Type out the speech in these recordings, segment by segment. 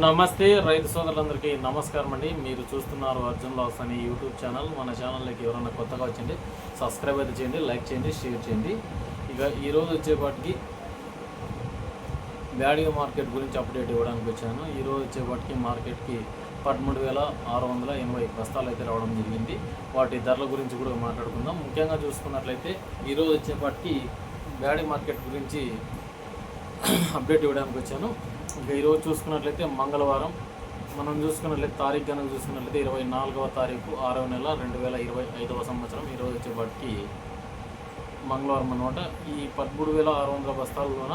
నమస్తే రైతు సోదరులందరికీ నమస్కారం అండి. మీరు చూస్తున్నారు అర్జున్ లాస్ అని యూట్యూబ్ ఛానల్. మన ఛానల్లోకి ఎవరైనా కొత్తగా వచ్చింది సబ్స్క్రైబ్ అయితే చేయండి లైక్ చేయండి షేర్ చేయండి. ఇక ఈరోజు వచ్చేపాటికి వ్యాడియో మార్కెట్ గురించి అప్డేట్ ఇవ్వడానికి వచ్చాను. ఈరోజు వచ్చేపాటికి మార్కెట్కి పదమూడు వేల ఆరు వందల ఎనభై బస్తాలు అయితే రావడం జరిగింది. వాటి ధరల గురించి కూడా మాట్లాడుకుందాం. ముఖ్యంగా చూసుకున్నట్లయితే ఈరోజు వచ్చేపాటికి బ్యాడీ మార్కెట్ గురించి అప్డేట్ ఇవ్వడానికి వచ్చాను. ఇంకా ఈరోజు చూసుకున్నట్లయితే మంగళవారం మనం చూసుకున్నట్లయితే తారీఖు కనుక చూసుకున్నట్లయితే ఇరవై నాలుగవ తారీఖు ఆరవ నెల రెండు వేల ఇరవై ఐదవ సంవత్సరం. ఈరోజు వచ్చేపాటికి మంగళవారం అనమాట ఈ పదమూడు వేల ఆరు వందల బస్తాలలోన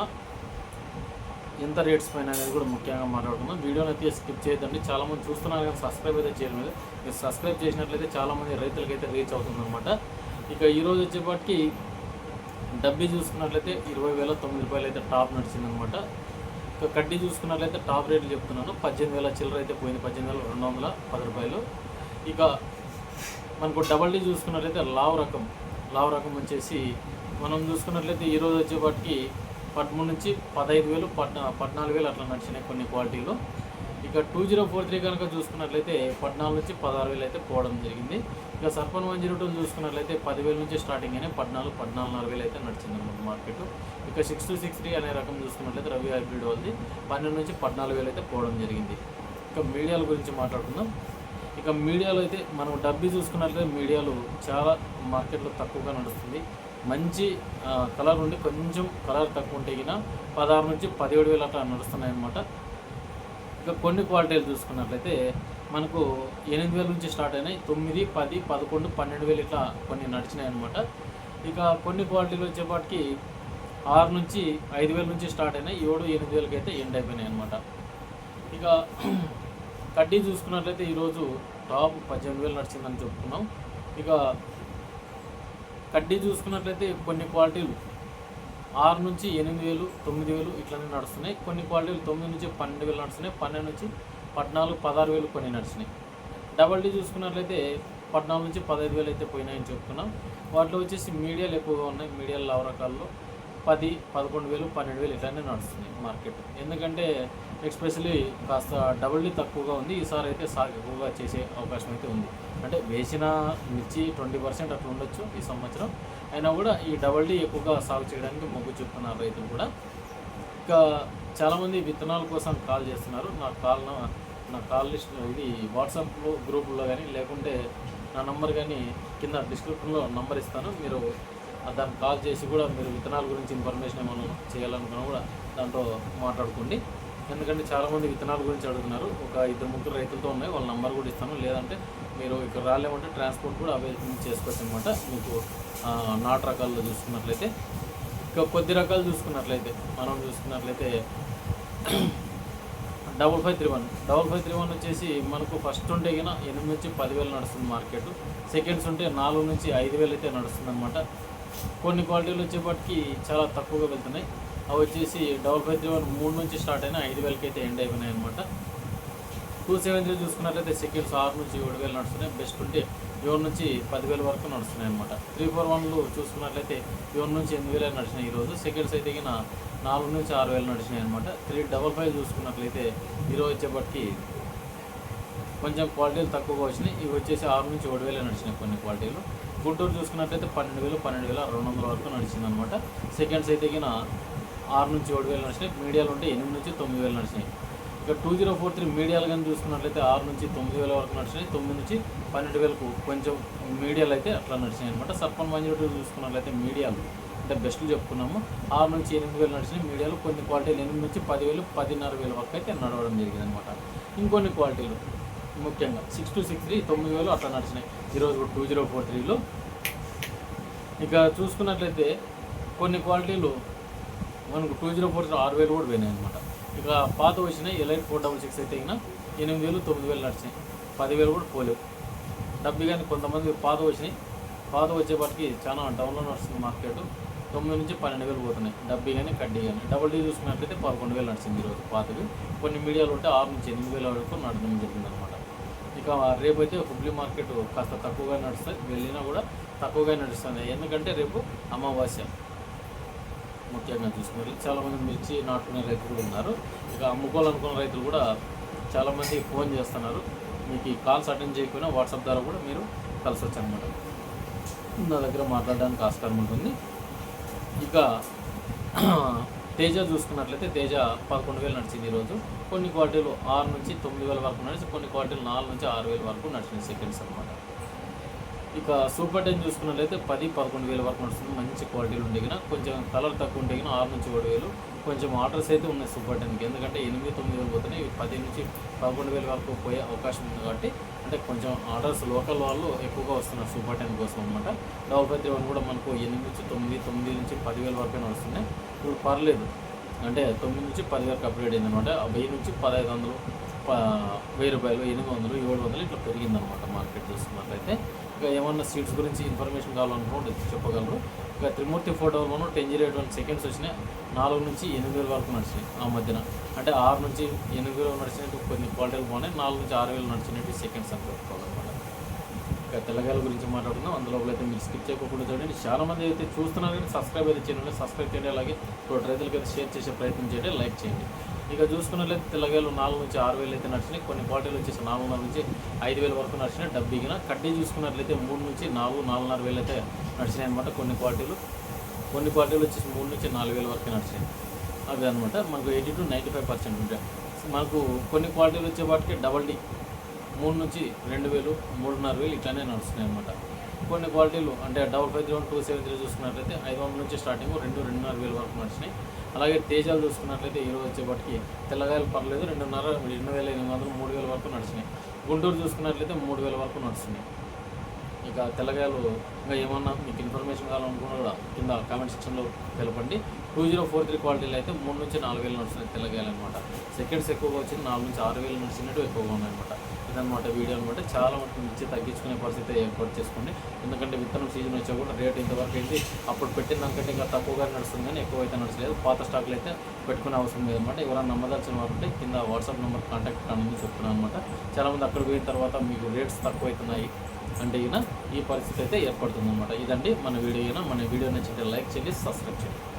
ఎంత రేట్స్ పైన అనేది కూడా ముఖ్యంగా మాట్లాడుకుందాం. వీడియోని అయితే స్కిప్ చేయొద్దండి. చాలామంది చూస్తున్నారు కానీ సబ్స్క్రైబ్ అయితే చేయడం లేదు మీరు సబ్స్క్రైబ్ చేసినట్లయితే చాలామంది రైతులకైతే రీచ్ అవుతుందన్నమాట. ఇక ఈరోజు వచ్చేపాటికి డబ్బీ చూసుకున్నట్లయితే ఇరవై వేల తొమ్మిది రూపాయలు అయితే టాప్ నడిచిందనమాట. ఇక కడ్డీ చూసుకున్నట్లయితే టాప్ రేట్లు చెప్తున్నాను. పద్దెనిమిది వేల చిల్లర అయితే పోయింది. పద్దెనిమిది వేల రెండు వందల పది రూపాయలు. ఇక మనకు డబల్ డీ చూసుకున్నట్లయితే లావ్ రకం. లావ్ రకం వచ్చేసి మనం చూసుకున్నట్లయితే ఈరోజు వచ్చేపాటికి పదమూడు నుంచి పదహైదు వేలు పద్నా పద్నాలుగు వేలు అట్లా నడిచినాయి కొన్ని క్వాలిటీలు. ఇక టూ జీరో ఫోర్ త్రీ కనుక చూసుకున్నట్లయితే పద్నాలుగు నుంచి పదహారు వేలు అయితే పోవడం జరిగింది. ఇక సర్పన్ వన్ జీరో టూ చూసుకున్నట్లయితే పదివేల నుంచి స్టార్టింగ్ అయినా పద్నాలుగు పద్నాలుగున్నర వేలు అయితే నడిచింది అనమాట మార్కెట్. ఇక సిక్స్ టూ సిక్స్ త్రీ అనే రకం చూసుకున్నట్లయితే రవి హైబ్రిడ్ వాళ్ళది. పన్నెండు నుంచి పద్నాలుగు వేలు అయితే పోవడం జరిగింది. ఇక మీడియాల గురించి మాట్లాడుకుందాం. ఇక మీడియాలో అయితే మనం డబ్బీ చూసుకున్నట్లయితే మీడియాలు చాలా మార్కెట్లో తక్కువగా నడుస్తుంది. మంచి కలర్ ఉండి కొంచెం కలర్ తక్కువ ఉంటే గిన పదహారు నుంచి పదిహేడు వేలు అట్లా నడుస్తున్నాయి అన్నమాట ఇక కొన్ని క్వాలిటీలు చూసుకున్నట్లయితే మనకు ఎనిమిది వేల నుంచి స్టార్ట్ అయినాయి. తొమ్మిది పది పదకొండు పన్నెండు వేలు ఇట్లా కొన్ని నడిచినాయి అనమాట ఇక కొన్ని క్వాలిటీలు వచ్చేపాటికి ఆరు నుంచి ఐదు వేల నుంచి స్టార్ట్ అయినాయి. ఏడు ఎనిమిది వేలకి అయితే ఎండ్ అయిపోయినాయి అనమాట ఇక కడ్డీ చూసుకున్నట్లయితే ఈరోజు టాప్ పద్దెనిమిది వేలు నడిచిందని చెప్పుకున్నాం. ఇక కడ్డీ చూసుకున్నట్లయితే కొన్ని క్వాలిటీలు ఆరు నుంచి ఎనిమిది వేలు తొమ్మిది వేలు ఇట్లనే నడుస్తున్నాయి. కొన్ని క్వాలిటీలు తొమ్మిది నుంచి పన్నెండు వేలు నడుస్తున్నాయి. పన్నెండు నుంచి పద్నాలుగు పదహారు వేలు కొన్ని నడిచినాయి డబల్ డీ చూసుకున్నట్లయితే పద్నాలుగు నుంచి పదహైదు వేలు అయితే పోయినాయని చెప్తున్నాం. వాటిలో వచ్చేసి మీడియాలు ఎక్కువగా ఉన్నాయి. మీడియాలు లవ రకాల్లో పది పదకొండు వేలు పన్నెండు వేలు ఇట్లానే నడుస్తున్నాయి మార్కెట్. ఎందుకంటే ఎక్స్పెషల్లీ కాస్త డబుల్ డీ తక్కువగా ఉంది. ఈసారి అయితే సాగు ఎక్కువగా చేసే అవకాశం అయితే ఉంది. అంటే వేసిన మిర్చి ట్వంటీ పర్సెంట్ అట్లా ఉండొచ్చు ఈ సంవత్సరం. అయినా కూడా ఈ డబల్ డీ ఎక్కువగా సాగు చేయడానికి మొగ్గు చూపుతున్నారు రైతులు కూడా. ఇంకా చాలామంది విత్తనాల కోసం కాల్ చేస్తున్నారు. నా కాల్ నా- కాల్ లిస్ట్ ఇది వాట్సాప్లో గ్రూపుల్లో కానీ లేకుంటే నా నంబర్ కానీ కింద డిస్క్రిప్షన్లో నంబర్ ఇస్తాను. మీరు దాన్ని కాల్ చేసి కూడా మీరు విత్తనాల గురించి ఇన్ఫర్మేషన్ ఏమైనా చేయాలనుకున్నా కూడా దాంట్లో మాట్లాడుకోండి. ఎందుకంటే చాలామంది విత్తనాల గురించి అడుగుతున్నారు. ఒక ఇద్దరు ముగ్గురు రైతులతో ఉన్నాయి. వాళ్ళ నంబర్ కూడా ఇస్తాను. లేదంటే మీరు ఇక్కడ రాలేమంటే ట్రాన్స్పోర్ట్ కూడా అవైలబుల్ చేసుకోవచ్చు అనమాట మీకు నాటు రకాల్లో చూసుకున్నట్లయితే. ఇంకా కొద్ది రకాలు చూసుకున్నట్లయితే మనం చూసుకున్నట్లయితే double five three one. Double five three one వచ్చేసి మనకు ఫస్ట్ ఉంటే గిన ఎనిమిది నుంచి పదివేలు నడుస్తుంది మార్కెట్. సెకండ్స్ ఉంటే నాలుగు నుంచి ఐదు వేలు అయితే నడుస్తుంది అనమాట కొన్ని క్వాలిటీలు వచ్చేప్పటికి చాలా తక్కువగా వెళ్తున్నాయి. అవి వచ్చేసి డబల్ ఫైవ్ త్రీ వన్ మూడు నుంచి స్టార్ట్ అయినా ఐదు వేలకి అయితే ఎండ్ అయిపోయినాయి అనమాట టూ సెవెన్ చూసుకున్నట్లయితే సెక్యూర్స్ ఆరు నుంచి ఏడు వేలు నడుస్తున్నాయి. బెస్ట్ ఉంటే ఏడు నుంచి పదివేల వరకు నడుస్తున్నాయి అనమాట త్రీ ఫోర్ వన్లు చూసుకున్నట్లయితే ఏడు నుంచి ఎనిమిది వేలు నడిచినాయి ఈరోజు. సెక్యూర్స్ అయితే గిన నాలుగు నుంచి ఆరు వేలు నడిచినాయి అనమాట త్రీ డబల్ ఫైవ్ చూసుకున్నట్లయితే ఈరోజు వచ్చేప్పటికి కొంచెం క్వాలిటీలు తక్కువగా వచ్చినాయి. ఇవి వచ్చేసి ఆరు నుంచి ఏడు వేలు నడిచినాయి కొన్ని క్వాలిటీలు. గుంటూరు చూసుకున్నట్లయితే పన్నెండు వేలు పన్నెండు వేల రెండు వందల వరకు నడిచింది అనమాట సెకండ్స్ అయితే గిన ఆరు నుంచి ఏడు వేలు నడిచినాయి. మీడియాలు ఉంటే ఎనిమిది నుంచి తొమ్మిది వేలు నడిచినాయి. ఇక టూ జీరో ఫోర్ త్రీ మీడియాలు కానీ చూసుకున్నట్లయితే ఆరు నుంచి తొమ్మిది వేల వరకు నడిచినాయి. తొమ్మిది నుంచి పన్నెండు వేలకు కొంచెం మీడియాలు అయితే అట్లా నడిచినాయి అనమాట సర్పన్ వన్ జీరో టూ చూసుకున్నట్లయితే మీడియాలు అంటే బెస్ట్ చెప్పుకున్నాము. ఆరు నుంచి ఎనిమిది వేలు నడిచినాయి. మీడియాలు కొన్ని క్వాలిటీలు ఎనిమిది నుంచి పదివేలు పదిన్నర వేల వరకు అయితే నడవడం జరిగింది అనమాట ఇంకొన్ని క్వాలిటీలు ముఖ్యంగా సిక్స్ టు సిక్స్ త్రీ తొమ్మిది వేలు అట్లా నడిచినాయి. ఈరోజు టూ జీరో ఫోర్ త్రీలో ఇక చూసుకున్నట్లయితే కొన్ని క్వాలిటీలు మనకు టూ జీరో ఫోర్ ఆరు వేలు కూడా పోయినాయి అనమాట ఇక పాత వచ్చినాయి ఎలైన్ ఫోర్ డబల్ సిక్స్ అయితే అయినా ఎనిమిది వేలు తొమ్మిది వేలు నడిచినాయి పదివేలు కూడా పోలేవు. డబ్బు కానీ కొంతమంది పాత వచ్చినాయి. పాత వచ్చేపాటికి చాలా డౌన్లో నడుస్తుంది మార్కెట్. తొమ్మిది నుంచి పన్నెండు వేలు పోతున్నాయి. డబ్బీ కానీ కడ్డీ కానీ డబుల్ డీ చూసుకున్నట్లయితే పదకొండు వేలు నడిచింది ఈరోజు పాతవి. కొన్ని మీడియాలు ఉంటే ఆరు నుంచి ఎనిమిది వేల వరకు నడడం జరిగింది అనమాట ఇక రేపు అయితే హుబ్లీ మార్కెట్ కాస్త తక్కువగా నడుస్తుంది వెళ్ళినా కూడా తక్కువగా నడుస్తుంది. ఎందుకంటే రేపు అమావాస్య. ముఖ్యంగా చూసుకున్నారు చాలామంది మిర్చి నాటుకునే రైతులు కూడా ఉన్నారు. ఇక అమ్ముకోవాలనుకున్న రైతులు కూడా చాలామంది ఫోన్ చేస్తున్నారు. మీకు ఈ కాల్స్ అటెండ్ చేయకపోయినా వాట్సాప్ ద్వారా కూడా మీరు కలిసొచ్చు అనమాట నా దగ్గర మాట్లాడడానికి ఆస్కారం ఉంటుంది. ఇక తేజ చూసుకున్నట్లయితే తేజ పదకొండు వేలు నడిచింది ఈరోజు. కొన్ని క్వార్టీలు ఆరు నుంచి తొమ్మిది వేల వరకు నడిచి కొన్ని క్వార్టీలు నాలుగు నుంచి ఆరు వేల వరకు నడిచింది సెకండ్స్ అనమాట ఇక సూపర్ టెన్ చూసుకున్నట్లయితే పది పదకొండు వేల వరకు నడుస్తుంది. మంచి క్వాలిటీలు ఉండే కొంచెం కలర్ తక్కువ ఉంటే ఆరు నుంచి ఏడు వేలు. కొంచెం ఆర్డర్స్ అయితే ఉన్నాయి సూపర్ టెన్కి. ఎందుకంటే ఎనిమిది తొమ్మిది వేలు పోతున్నాయి. పది నుంచి పదకొండు వేల వరకు పోయే అవకాశం ఉంది కాబట్టి అంటే కొంచెం ఆర్డర్స్ లోకల్ వాళ్ళు ఎక్కువగా వస్తున్నారు సూపర్ టెన్ కోసం అనమాట డబల్ ఫైవ్ త్రీ వన్ కూడా మనకు ఎనిమిది నుంచి తొమ్మిది తొమ్మిది నుంచి పదివేల వరకు వస్తున్నాయి ఇప్పుడు పర్లేదు. అంటే తొమ్మిది నుంచి పది వరకు అప్గ్రేడ్ అయింది అనమాట వెయ్యి నుంచి పదహైదు వందలు ప- వెయ్యి రూపాయలు ఎనిమిది వందలు ఏడు వందలు ఇట్లా పెరిగిందనమాట మార్కెట్ చూసుకున్నట్లయితే. ఇంకా ఏమన్నా సీట్స్ గురించి ఇన్ఫర్మేషన్ కావాలనుకుంటే చెప్పగలరు. ఇంకా త్రిమూర్తి ఫోటోలోనూ ten zero eight one seconds వచ్చినాయి. నాలుగు నుంచి ఎనిమిది వేల వరకు నడిచినాయి ఆ మధ్యన. అంటే ఆరు నుంచి ఎనిమిది వేలు నడిచినట్టు కొన్ని క్వాలిటీలు బాగున్నాయి నాలుగు నుంచి ఆరు వేలు నడిచినట్టు సెకండ్స్ అని చెప్పుకోవాలన్నమాట తెల్లగాయల గురించి మాట్లాడుకుందాం. అందులో అయితే మీరు స్కిప్ చేయకుండా చూడండి. చాలా మంది అయితే చూస్తున్నారు కానీ సబ్స్క్రైబ్ అయితే చేయండి సబ్స్క్రైబ్ చేయండి. అలాగే తోటి రైతులకి అయితే షేర్ చేసే ప్రయత్నం చేయండి. లైక్ చేయండి. ఇక చూసుకున్నట్లయితే తెల్లగాయలు నాలుగు నుంచి ఆరు వేలు అయితే నడిచినాయి కొన్ని క్వాలిటీలు వచ్చేసి నాలుగున్నర నుంచి ఐదు వేల వరకు నడిచినాయి డబ్బిగిన కడ్డీ చూసుకున్నట్లయితే మూడు నుంచి నాలుగు నాలుగున్నర వేలు అయితే నడిచినాయి అనమాట కొన్ని క్వాలిటీలు కొన్ని క్వాలిటీలు వచ్చేసి మూడు నుంచి నాలుగు వేల వరకు నడిచినాయి అవి అనమాట మనకు eighty to ninety five percent ఉంటాయి. మనకు కొన్ని క్వాలిటీలు వచ్చే వాటికి డబల్ డి మూడు నుంచి రెండు వేలు మూడున్నర వేలు ఇట్లానే నడుస్తున్నాయి అనమాట కొన్ని క్వాలిటీలు అంటే double five three one two seven three చూసుకున్నట్లయితే ఐదు వందల నుంచి స్టార్టింగ్ రెండు రెండున్నర వేలు వరకు నడిచినాయి అలాగే తేజాలు చూసుకున్నట్లయితే ఈరోజు వచ్చేపటికి తెల్లగాయలు పర్లేదు రెండున్నర రెండు వేల ఎనిమిది వందలు మూడు వేల వరకు నడిచినాయి గుంటూరు చూసుకున్నట్లయితే మూడు వేల వరకు నడుస్తున్నాయి. ఇక తెల్లగాయలు ఇంకా ఏమన్నా మీకు ఇన్ఫర్మేషన్ కావాలనుకున్నా కూడా కింద కామెంట్ సెక్షన్లో తెలపండి. టూ జీరో ఫోర్ త్రీ క్వాలిటీలు అయితే మూడు నుంచి నాలుగు వేలు నడుస్తున్నాయి తెల్లగాయలు అనమాట సెకండ్స్ ఎక్కువగా వచ్చింది నాలుగు నుంచి ఆరు వేలు నడిచినట్టు ఎక్కువగా ఉన్నాయన్నమాట. అనమాట వీడియో అనమాట. చాలా మటుకు మిర్చి తగ్గించుకునే పరిస్థితి ఏర్పాటు చేసుకోండి. ఎందుకంటే విత్తనం సీజన్ వచ్చా కూడా రేట్ ఇంతవరకు అయితే అప్పుడు పెట్టిన దానికంటే ఇంకా తక్కువగా నడుస్తుంది కానీ ఎక్కువ అయితే నడచలేదు పాత స్టాక్లు అయితే పెట్టుకునే అవసరం లేదన్నమాట ఎవరైనా నమ్మదాల్సిన వారు ఉంటే కింద వాట్సాప్ నెంబర్ కాంటాక్ట్ కావాలని చెప్తున్నాను అనమాట. చాలామంది అక్కడ పోయిన తర్వాత మీకు రేట్స్ తక్కువ అవుతున్నాయి అంటే ఈయన ఈ పరిస్థితి అయితే ఏర్పడుతుంది అనమాట. ఇదండి మన వీడియో. అయినా మన వీడియో నచ్చితే లైక్ చేయండి సబ్స్క్రైబ్ చేయండి.